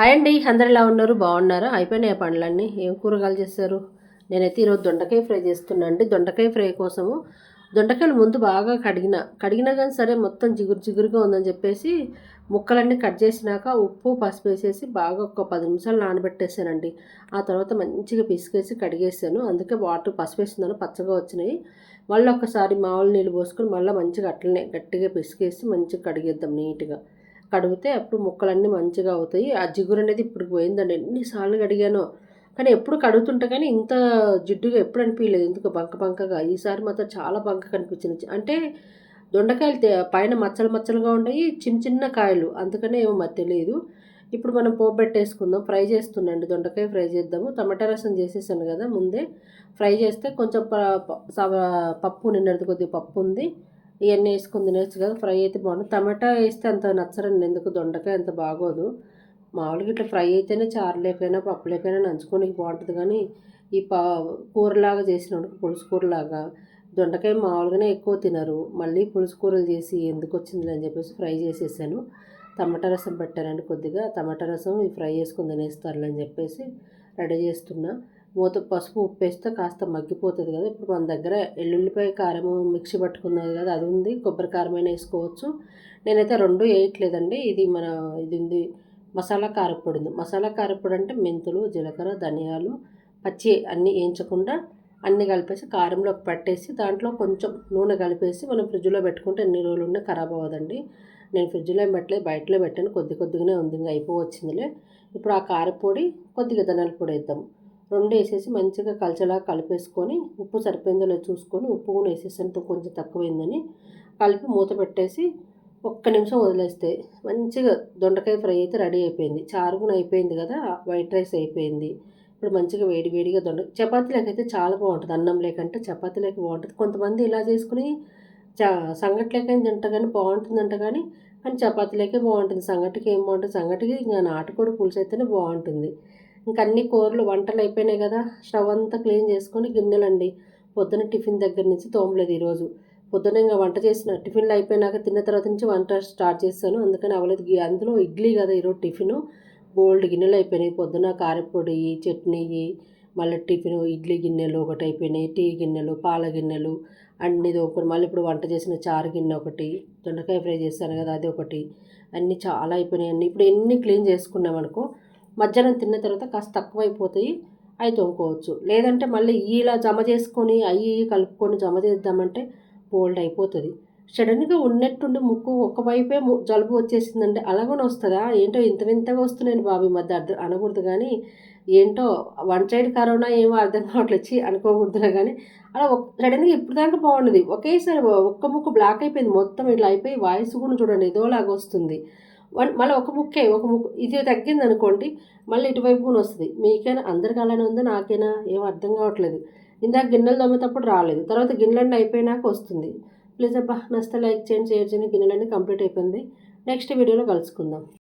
Hi అండి అందరు ఎలా ఉన్నారు? బాగున్నారా? అయిపోయినాయి పండ్లన్నీ? ఏం కూరగాయలు చేశారు? నేనైతే ఈరోజు దొండకాయ ఫ్రై చేస్తున్నా అండి. దొండకాయ ఫ్రై కోసము దొండకాయలు ముందు బాగా కడిగిన కడిగినా కానీ సరే మొత్తం జిగురు జిగురుగా ఉందని చెప్పేసి ముక్కలన్నీ కట్ చేసినాక ఉప్పు పసుపు వేసేసి బాగా ఒక పది నిమిషాలు నానబెట్టేసానండి. ఆ తర్వాత మంచిగా పిసికేసి కడిగేసాను. అందుకే వాటర్ పసుపు వేస్తున్నాను పచ్చగా వచ్చినాయి. మళ్ళీ ఒకసారి మామూలు నీళ్ళు పోసుకొని మళ్ళీ మంచిగా అట్లనే గట్టిగా పిసికేసి మంచిగా కడిగేద్దాం నీట్గా. కడిగితే అప్పుడు ముక్కలన్నీ మంచిగా అవుతాయి. ఆ జిగురు అనేది ఇప్పుడు పోయిందండి. ఎన్నిసార్లు కడిగానో. కానీ ఎప్పుడు కడుగుతుంటే కానీ ఇంత జిడ్డుగా ఎప్పుడు అనిపించలేదు. ఎందుకు బంక బంకగా. ఈసారి మాత్రం చాలా బంక కనిపించింది. అంటే దొండకాయలు పైన మచ్చలు మచ్చలుగా ఉన్నాయి. చిన్న చిన్న కాయలు. అందుకనే ఏమో మరి తెలియదు. ఇప్పుడు మనం పోబెట్టేసుకుందాం ఫ్రై చేస్తుండండి దొండకాయ ఫ్రై చేద్దాము. టమాటా రసం చేసేసాను కదా ముందే. ఫ్రై చేస్తే కొంచెం పప్పు నిన్నది కొద్దిగా పప్పు ఉంది. ఇవన్నీ వేసుకుని తినేచ్చు కదా ఫ్రై అయితే బాగుంటుంది. టమాటా వేస్తే అంత నచ్చరండి ఎందుకు దొండకాయ అంత బాగోదు. మామూలుగా ఇట్లా ఫ్రై అయితేనే చారులేకైనా పప్పులేకైనా నంచుకోనికి బాగుంటుంది. కానీ ఈ పా కూరలాగా చేసినప్పుడు పులుసు కూరలాగా దొండకాయ మామూలుగానే ఎక్కువ తినరు. మళ్ళీ పులుసు కూరలు చేసి ఎందుకు వచ్చింది అని చెప్పేసి ఫ్రై చేసేసాను. టమాటా రసం పెట్టానండి కొద్దిగా. టమాటా రసం ఫ్రై చేసుకుని తినేస్తారులే అని చెప్పేసి రెడీ చేస్తున్నా. మూత పసుపు ఉప్పు వేస్తే కాస్త మగ్గిపోతుంది కదా. ఇప్పుడు మన దగ్గర ఎల్లుల్లిపాయ కారం మిక్సీ పట్టుకున్నది కదా అది ఉంది. కొబ్బరి కారమైన వేసుకోవచ్చు. నేనైతే రెండు వేయట్లేదండి. ఇది మన ఇది ఉంది మసాలా కారపొడి ఉంది మసాలా కారపొడి అంటే మెంతులు జీలకర్ర ధనియాలు పచ్చి అన్నీ వేయించకుండా అన్నీ కలిపేసి కారంలో పట్టేసి దాంట్లో కొంచెం నూనె కలిపేసి మనం ఫ్రిడ్జ్లో పెట్టుకుంటే ఎన్ని రోజులు ఉన్నా ఖరాబ్ అవ్వదండి. నేను ఫ్రిడ్జ్లో ఏం పెట్టలేదు బయటలో పెట్టాను. కొద్ది కొద్దిగానే ఉంది ఇంకా అయిపోవచ్చిందిలే. ఇప్పుడు ఆ కారపొడి కొద్దిగా ధనియాల పొడి వేద్దాం. రెండు వేసేసి మంచిగా కలిసేలా కలిపేసుకొని ఉప్పు సరిపోయిందో చూసుకొని ఉప్పు కూడా వేసేసంత కొంచెం తక్కువైందని కలిపి మూత పెట్టేసి ఒక్క నిమిషం వదిలేస్తే మంచిగా దొండకాయ ఫ్రై అయితే రెడీ అయిపోయింది. చారు కూడా అయిపోయింది కదా వైట్ రైస్ అయిపోయింది. ఇప్పుడు మంచిగా వేడి వేడిగా దొండ అయితే చాలా బాగుంటుంది. అన్నం లేకంటే చపాతీలకి బాగుంటుంది. కొంతమంది ఇలా చేసుకుని చ సంగట్లేకైనా తింట కానీ బాగుంటుందంట కానీ కానీ చపాతీలకే బాగుంటుంది. సంగటికి ఏం బాగుంటుంది? సంగటికి ఇంకా నాటుకోడి పులుసు అయితేనే బాగుంటుంది. ఇంకా అన్ని కూరలు వంటలు అయిపోయినాయి కదా స్టవ్ అంతా క్లీన్ చేసుకొని గిన్నెలండి. పొద్దున టిఫిన్ దగ్గర నుంచి తోమలేదు ఈరోజు. పొద్దున ఇంకా వంట చేసిన టిఫిన్లు అయిపోయినాక తిన్న తర్వాత నుంచి వంట స్టార్ట్ చేస్తాను. అందుకని అవలేదు అందులో ఇడ్లీ కదా ఈరోజు టిఫిను. గోల్డ్ గిన్నెలు అయిపోయినాయి. పొద్దున కారపొడి చట్నీ మళ్ళీ టిఫిన్ ఇడ్లీ గిన్నెలు ఒకటి అయిపోయినాయి. టీ గిన్నెలు పాల గిన్నెలు అన్నీ ఒకటి మళ్ళీ ఇప్పుడు వంట చేసిన చారు గిన్నె ఒకటి దొండకాయ ఫ్రై చేస్తాను కదా అది ఒకటి. అన్నీ చాలా అయిపోయినాయి అన్నీ. ఇప్పుడు ఎన్ని క్లీన్ చేసుకున్నాం అనుకో మధ్యాహ్నం తిన్న తర్వాత కాస్త తక్కువైపోతాయి అవి తోముకోవచ్చు. లేదంటే మళ్ళీ ఇలా జమ చేసుకొని అవి కలుపుకొని జమ చేద్దామంటే బోల్డ్ అయిపోతుంది. సడన్గా ఉన్నట్టుండి ముక్కు ఒక్కవైపే జలుబు వచ్చేసిందంటే అలాగనే వస్తుందా ఏంటో ఇంత వింతగా వస్తున్నాయి బాబు ఈ మధ్య అర్థం అనకూడదు కానీ ఏంటో వన్ సైడ్ కరోనా ఏమో అర్థం కావట్లేచ్చి అనుకోకూడదులే కానీ అలా సడన్గా ఇప్పుడు దాకా బాగుండదు. ఒకేసారి ఒక్క ముక్కు బ్లాక్ అయిపోయింది. మొత్తం ఇట్లా అయిపోయి వాయిస్ కూడా చూడండి ఏదోలాగా వస్తుంది. మళ్ళీ ఒక ముక్కే ఒక ముక్కు. ఇది తగ్గింది అనుకోండి మళ్ళీ ఇటువైపు కూడా వస్తుంది. మీకైనా అందరికి అలానే ఉందో నాకైనా ఏం అర్థం కావట్లేదు. ఇందాక గిన్నెలు తోమేటప్పుడు రాలేదు. తర్వాత గిన్నెలన్నీ అయిపోయినాక వస్తుంది. ప్లీజ్ అబ్బా నచ్చితే లైక్ చేయండి షేర్ చేయండి గిన్నెలన్నీ కంప్లీట్ అయిపోయింది. నెక్స్ట్ వీడియోలో కలుసుకుందాం.